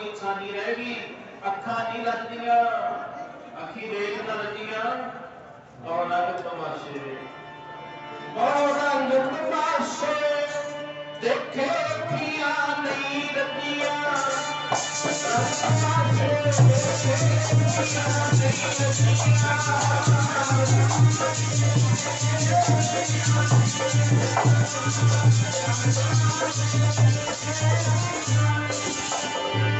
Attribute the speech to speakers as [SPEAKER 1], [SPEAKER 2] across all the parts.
[SPEAKER 1] ਦੀ ਇੱਛਾ ਨਹੀਂ ਰਹਿ ਗਈ, ਅੱਖਾਂ ਨਹੀਂ ਲੱਜਦੀਆਂ ਅੱਖੀ ਦੇਖ ਨਾ ਲੱਜੀਆਂ ਔਰਤ ਤਮਾਸ਼ੇ ਔਰਤ ਤਮਾਸ਼ੇ। ਦੇਖੇ ਅੱਖੀਆਂ ਨਹੀਂ ਲੱਜੀਆਂ ਤਮਾਸ਼ੇ, ਦੇਖੇ ਅੱਖੀਆਂ ਨਹੀਂ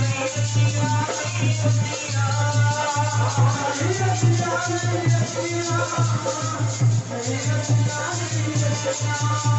[SPEAKER 1] ਤਮਾਸ਼ੇ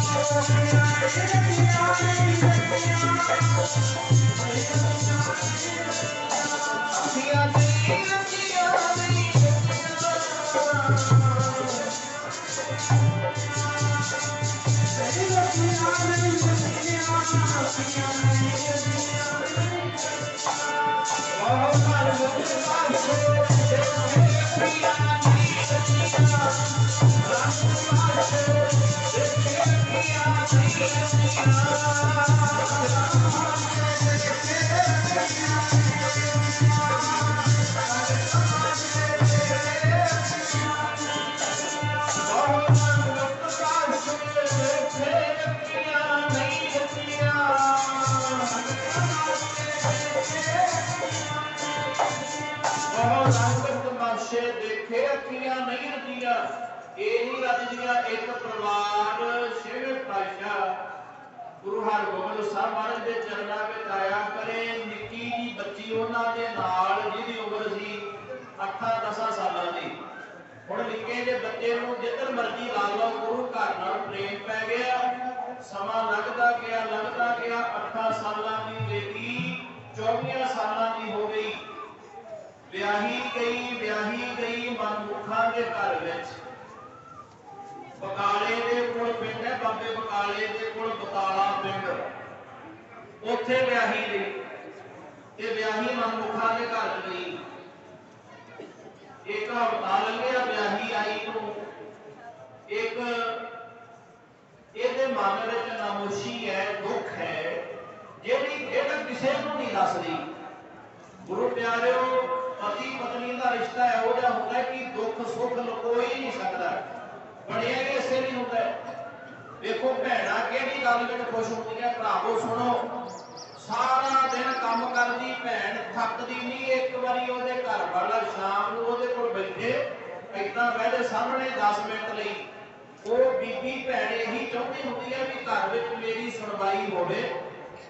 [SPEAKER 1] ਦੇਖੇ ਅੱਖੀਆਂ ਨਹੀਂ ਰਤੀਆਂ ਇਹ ਹੀ ਰੱਜਦੀਆਂ ਇੱਕ ਪਰਿਵਾਰ ਸ਼ਿਵ ਪਾਸ਼ਾ ਗੁਰੂ ਹਰਗੋਬਿੰਦ ਸਾਹਿਬ ਮਹਾਰਾਜ ਦੇ ਚਰਨਾਂ ਵਿੱਚ ਆਇਆ ਕਰੇ। ਨਿੱਕੀ ਜੀ ਬੱਚੀ ਉਹਨਾਂ ਦੇ ਨਾਲ, ਜਿਹਦੀ ਉਮਰ ਸੀ 8-10 ਸਾਲਾਂ ਦੀ। ਹੁਣ ਨਿੱਕੇ ਜਿਹੇ ਬੱਚੇ ਨੂੰ ਜਿੱਧਰ ਮਰਜ਼ੀ ਲਾ ਲਓ, ਗੁਰੂ ਘਰ ਨਾਲ ਪ੍ਰੇਮ ਪੈ ਗਿਆ। ਸਮਾਂ ਲੱਗਦਾ ਗਿਆ ਲੱਗਦਾ ਗਿਆ। 8 ਸਾਲਾਂ ਦੀ ਬੇਟੀ 24 ਸਾਲਾਂ ਦੀ ਹੋ ਗਈ। ਵਿਆਹੀ ਗਈ ਵਿਆਹੀ ਗਈ ਮਨਮੁਖਾਂ ਦੇ ਘਰ ਵਿੱਚ ਬਕਾਲੇ ਦੇ ਕੋਲ ਪਿੰਡ ਹੈ, ਬਾਬੇ ਬਕਾਲੇ ਦੇ ਕੋਲ ਬਤਾਲਾ ਪਿੰਡ। ਉੱਥੇ ਵਿਆਹੀ ਗਈ ਤੇ ਵਿਆਹੀ ਮਨਮੁਖਾਂ ਦੇ ਘਰ ਗਈ ਇੱਕ ਹਫ਼ਤਾ ਲੰਘਿਆ, ਵਿਆਹੀ ਆਈ ਨੂੰ। ਇੱਕ ਇਹਦੇ ਮਨ ਵਿੱਚ ਨਾਮੋਸ਼ੀ ਹੈ, ਦੁੱਖ ਹੈ, ਜਿਹੜੀ ਇਹ ਕਿਸੇ ਨੂੰ ਨਹੀਂ ਦੱਸਦੀ। ਗੁਰੂ ਪਿਆਰਿਓ ਪਤੀ ਪਤਨੀ ਦਾ ਰਿਸ਼ਤਾ ਇਹੋ ਜਿਹਾ ਹੁੰਦਾ ਕਿ ਦੁੱਖ ਸੁੱਖ ਲੁਕੋਈ ਨਹੀਂ ਸਕਦਾ। ਬਣਿਆ ਹੀ ਇਸੇ ਨਹੀਂ ਹੁੰਦਾ ਵੇਖੋ, ਭੈਣਾਂ, ਕਿਹੜੀ ਗੱਲ ਵਿੱਚ ਖੁਸ਼ ਹੁੰਦੀਆਂ ਭਰਾਵੋ, ਸੁਣੋ। ਸਾਰਾ ਦਿਨ ਕੰਮ ਕਰਦੀ, ਭੈਣ ਥੱਕਦੀ ਨਹੀਂ, ਇੱਕ ਵਾਰੀ ਉਹਦੇ ਘਰ ਵਾਲਾ ਸ਼ਾਮ ਨੂੰ ਉਹਦੇ ਕੋਲ ਬੈਠੇ, ਏਦਾਂ ਬਹਿਦੇ ਸਾਹਮਣੇ 10 ਮਿੰਟ ਲਈ। ਉਹ ਬੀਬੀ, ਭੈਣ ਇਹੀ ਚਾਹੁੰਦੀ ਹੁੰਦੀ ਹੈ ਵੀ ਘਰ ਵਿੱਚ ਮੇਰੀ ਸੁਣਵਾਈ ਹੋਵੇ,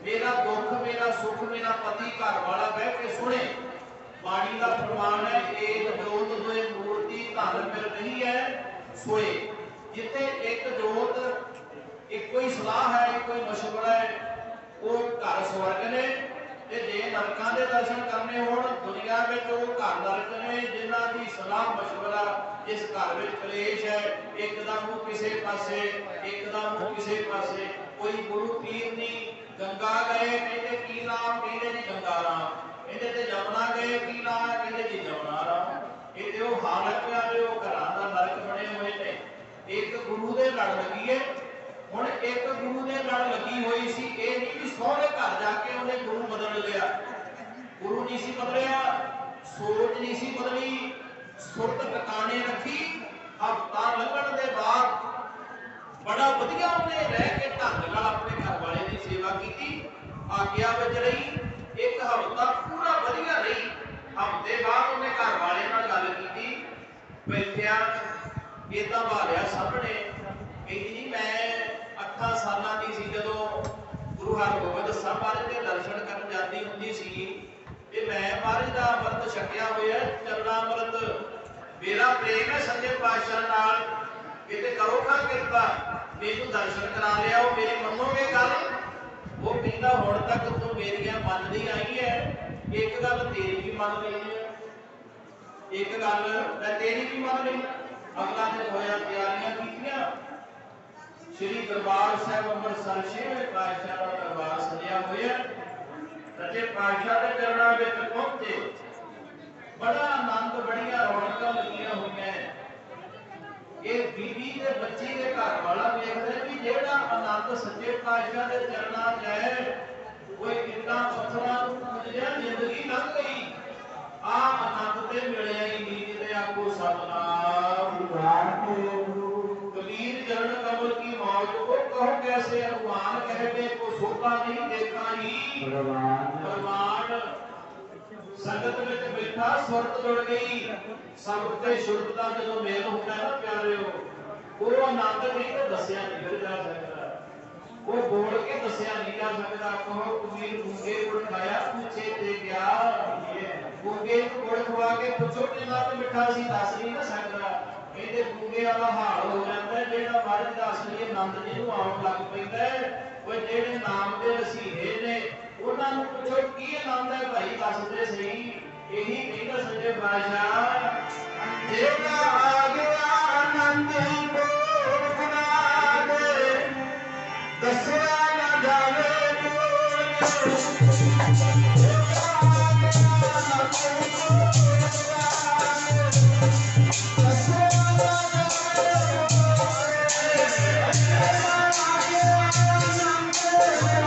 [SPEAKER 1] ਮੇਰਾ ਦੁੱਖ, ਮੇਰਾ ਸੁੱਖ, ਮੇਰਾ ਪਤੀ ਘਰ ਵਾਲਾ ਬਹਿ ਕੇ ਸੁਣੇ। ਬਾਣੀ ਦਾ ਪ੍ਰਮਾਣ ਹੈ ਏਕ ਜੋਤ, ਦੋਏ, ਮੂਰਤੀ, ਧਨ ਮਿਲ ਰਹੀ ਹੈ। ਸੋਏ, ਜਿੱਥੇ ਇੱਕ ਜੋਤ, ਇੱਕੋ ਹੀ ਸਲਾਹ ਹੈ, ਇੱਕੋ ਹੀ ਮਸ਼ਵਰਾ ਹੈ, ਉਹ ਘਰ ਸਵਰਗ ਨੇ ਤੇ ਜੇ ਨਰਕਾਂ ਦੇ ਦਰਸ਼ਨ ਕਰਨੇ ਹੋਣ, ਦੁਨੀਆ ਵਿੱਚ ਉਹ ਘਰ ਨਰਕ ਨੇ, ਜਿਨ੍ਹਾਂ ਦੀ ਸਲਾਹ, ਮਸ਼ਵਰਾ ਜਿਸ ਘਰ ਵਿੱਚ ਕਲੇਸ਼ ਹੈ, ਇੱਕ ਦਾ ਮੂੰਹ ਕਿਸੇ ਪਾਸੇ, ਇੱਕ ਦਾ ਮੂੰਹ ਕਿਸੇ ਪਾਸੇ। ਕੋਈ ਗੁਰੂ ਪੀਰ ਨਹੀਂ ਗੰਗਾ ਗਏ, ਕਹਿੰਦੇ ਕੀ ਨਾਮ, ਕਹਿੰਦੇ ਜੀ ਗੰਗਾ ਰਾਮ। ਕਹਿੰਦੇ ਤੇ ਜਮਨਾ ਗਏ, ਕੀ ਨਾਮ ਕਹਿੰਦੇ ਜੀ ਜਮਨਾ ਰਾਮ ਇਹ ਤੇ ਉਹ ਹਾਲਤ ਪਿਆਰੇ ਉਹ ਘਰਾਂ ਦਾ ਨਰਕ ਬਣੇ ਹੋਏ ਨੇ ਇੱਕ ਗੁਰੂ ਦੇ ਲੜ ਹੁਣ ਇੱਕ ਗੁਰੂ ਦੇ ਲੜ ਲੱਗੀ ਹੋਈ ਸੀ। ਇਹ ਨਹੀਂ ਕਿ ਸਹੁਰੇ ਘਰ ਜਾ ਕੇ ਉਹਨੇ ਗੁਰੂ ਬਦਲ ਲਿਆ। ਗੁਰੂ ਨਹੀਂ ਸੀ ਬਦਲਿਆ, ਸੋਚ ਨਹੀਂ ਸੀ ਬਦਲੀ, ਸੁਰਤ ਟਿਕਾਣੇ ਰੱਖੀ। ਹਫਤਾ ਲੰਘਣ ਦੇ ਬਾਅਦ ਬੜਾ ਵਧੀਆ ਉਹਨੇ ਰਹਿ ਕੇ ਢੰਗ ਨਾਲ ਆਪਣੇ ਘਰ ਵਾਲੇ ਦੀ ਸੇਵਾ ਕੀਤੀ। ਆਗਿਆ ਵਿੱਚ ਰਹੀ। ਇੱਕ ਹਫਤਾ ਪੂਰਾ ਵਧੀਆ ਰਹੀ। ਹਫ਼ਤੇ ਬਾਅਦ ਉਹਨੇ ਘਰ ਵਾਲੇ ਨਾਲ ਗੱਲ ਕੀਤੀ। ਬੈਠਿਆ ਇਹ ਤਾਂ ਬਾਲਿਆ ਸਾਹਮਣੇ ਕਹਿੰਦੀ ਜੀ ਮੈਂ 8 ਸਾਲਾਂ ਦੀ ਸੀ, ਜਦੋਂ ਗੁਰੂ ਹਰਗੋਬਿੰਦ ਸਾਹਿਬ ਮਹਾਰਾਜ ਦੇ ਦਰਸ਼ਨ ਕਰਨ ਜਾਂਦੀ ਹੁੰਦੀ ਸੀ, ਤੇ ਮੈਂ ਮਹਾਰਾਜ ਦਾ ਅੰਮ੍ਰਿਤ ਛਕਿਆ ਹੋਇਆ ਚਰਣਾ ਅੰਮ੍ਰਿਤ ਮੇਰਾ ਪ੍ਰੇਮ ਹੈ ਸੱਚੇ ਪਾਤਸ਼ਾਹ ਨਾਲ, ਕਿਤੇ ਕਰੋ ਨਾ ਕਿਰਪਾ, ਮੈਨੂੰ ਦਰਸ਼ਨ ਕਰਾ ਲਿਆ, ਉਹ ਮੇਰੇ ਮੰਨੋਗੇ ਗੱਲ? ਉਹ ਕਹਿੰਦਾ, ਹੁਣ ਤੱਕ ਤੂੰ ਮੇਰੀਆਂ ਮੰਨਦੀ ਆਈ ਹੈ ਇੱਕ ਗੱਲ ਤੇਰੀ ਵੀ ਮੰਨ ਲਈ ਹੈ ਇੱਕ ਗੱਲ ਮੈਂ ਤੇਰੀ ਵੀ ਮੰਨ ਲਈ, ਅਗਲਾ ਦਿਨ ਹੋਇਆ ਸ੍ਰੀ ਦਰਬਾਰ ਸਾਹਿਬ ਅੰਮ੍ਰਿਤਸਰ ਛੇਵੇਂ ਪਾਤਸ਼ਾਹ ਦਾ ਦਰਬਾਰ ਸਜਿਆ ਹੋਇਆ ਸੱਚੇ ਪਾਤਸ਼ਾਹ ਦੇ ਚਰਨਾਂ ਵਿੱਚ ਪਹੁੰਚੇ, ਬੜਾ ਆਨੰਦ, ਬੜੀਆਂ ਰੌਣਕਾਂ ਲੱਗੀਆਂ ਹੋਈਆਂ ਇਹ ਬੀਬੀ ਦੇ ਬੱਚੇ ਦੇ ਘਰ ਵਾਲਾ ਵੇਖਦੇ ਵੀ ਜਿਹੜਾ ਆਨੰਦ ਸੱਚੇ ਪਾਤਸ਼ਾਹ ਦੇ ਚਰਨਾਂ 'ਚ ਹੈ ਕੋਈ ਕਿੰਨਾ ਪੱਥਰਾਂ ਨੂੰ ਪੂਜਿਆ ਜ਼ਿੰਦਗੀ ਲੰਘ ਗਈ। ਆ ਆਨੰਦ ਤੇ ਮਿਲਿਆ ਹੀ ਨਹੀਂ ਤੇ ਆਖੋ ਸਤਨਾਮ। ਵਾਹਿਗੁਰੂ कहो कैसे अनुमान कहते को सोता नहीं देखा ही प्रमाण ਸੰਗਤ ਵਿੱਚ ਬੈਠਾ ਸੁਰਤ ਜੁੜ ਗਈ ਸਬਦ ਤੇ ਸ਼ੁਰਤ ਦਾ ਜਦੋਂ ਮੇਲ ਹੁੰਦਾ ਨਾ ਪਿਆਰਿਓ ਉਹ ਆਨੰਦ ਨਹੀਂ ਤੇ ਦੱਸਿਆ ਨਹੀਂ ਫਿਰ ਜਾ ਸਕਦਾ ਉਹ ਬੋਲ ਕੇ ਦੱਸਿਆ ਨਹੀਂ ਜਾ ਸਕਦਾ ਕਹੋ ਕਬੀਰ ਗੁੰਗੇ ਗੁੜ ਖਾਇਆ ਪੁੱਛੇ ਤੇ ਗਿਆ ਗੁੰਗੇ ਨੂੰ ਗੁੜ ਖਵਾ ਕੇ ਪੁੱਛੋ ਕਿੰਨਾ ਤੇ ਮਿੱਠਾ ਸੀ ਦੱਸ ਨਹੀਂ ਨਾ ਸਕਦਾ ਇਹਦੇ ਗੁੰਗੇ ਵਾਲਾ ਹਾਲ ਹੋ ਜਾਂਦਾ ਜਿਹੜਾ ਮਹਾਰਾਜ ਦਾ ਅਸਲੀ ਆਨੰਦ ਜਿਹਨੂੰ ਆਉਣ ਲੱਗ ਪੈਂਦਾ ਉਹ ਜਿਹੜੇ ਨਾਮ ਦੇ ਰਸੀਲੇ ਨੇ, ਉਹਨਾਂ ਨੂੰ ਪੁੱਛੋ ਕੀ ਆਨੰਦ ਹੈ ਭਾਈ ਦੱਸਦੇ ਸਹੀ? ਇਹੀ ਕਹਿੰਦਾ ਸੱਜੇ ਪਾਤਸ਼ਾਹ ਜਿਹੜਾ ਆ ਗਿਆ ਆਨੰਦ ਬੋਲਣਾ ਦੇ, ਦੱਸਿਆ ਨਾ ਜਾਵੇ ਕੋਈ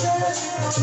[SPEAKER 1] I'm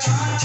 [SPEAKER 1] Yeah.